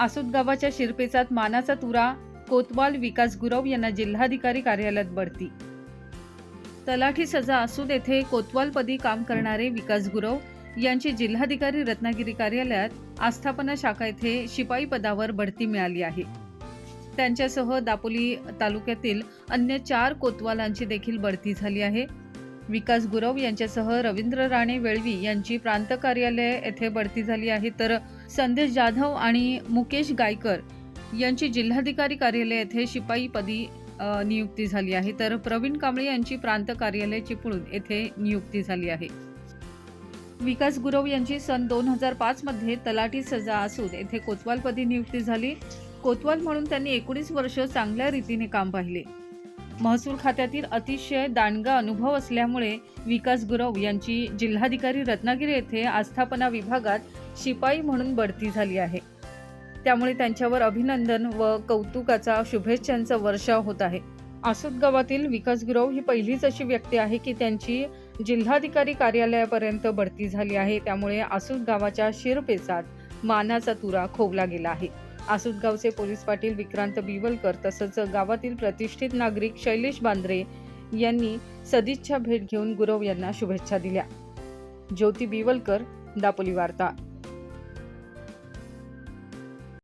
आसूद गावाच्या शिरपेचात मानाचा तुरा कोतवाल विकास गुरव यांना जिल्हाधिकारी कार्यालयात बढती तलाठी सजा आसूद येथे कोतवालपदी काम करणारे विकास गुरव यांची जिल्हाधिकारी रत्नागिरी कार्यालयात आस्थापना शाखा येथे शिपाई पदावर बढती मिळाली आहे. त्यांच्यासह दापोली तालुक्यातील अन्य चार कोतवालांची देखील बढती झाली आहे. विकास गुरव यांच्यासह रवींद्र राणे वेळवी यांची प्रांत कार्यालय येथे बढती झाली आहे. तर संदेश जाधव आणि मुकेश गायकर यांची जिल्हाधिकारी कार्यालय येथे शिपाईपदी नियुक्ती झाली आहे. तर प्रवीण कांबळे यांची प्रांत कार्यालय चिपळूण येथे नियुक्ती झाली आहे. विकास गुरव यांची सन दोन हजार पाचमध्ये तलाठी सजा असून येथे कोतवालपदी नियुक्ती झाली. कोतवाल म्हणून त्यांनी एकोणीस वर्ष चांगल्या रीतीने काम पाहिले. महसूल खात्यातील अतिशय दांडगा अनुभव असल्यामुळे विकास गुरव यांची जिल्हाधिकारी रत्नागिरी येथे आस्थापना विभागात शिपाई म्हणून बढती झाली आहे. त्यामुळे त्यांच्यावर अभिनंदन व कौतुकाचा शुभेच्छांचा वर्षाव होत आहे. आसूद गावातील विकास गुरव ही पहिलीच अशी व्यक्ती आहे की त्यांची जिल्हाधिकारी कार्यालयापर्यंत बढती झाली आहे. त्यामुळे आसूद गावाच्या शिरपेचात मानाचा तुरा खोवला गेला आहे. आसुदगावचे पोलीस पाटील विक्रांत बिवलकर तसंच गावातील प्रतिष्ठित नागरिक शैलेश बांद्रे यांनी सदिच्छा भेट घेऊन गुरव यांना शुभेच्छा दिल्या. ज्योती बिवलकर दापोली वार्ता.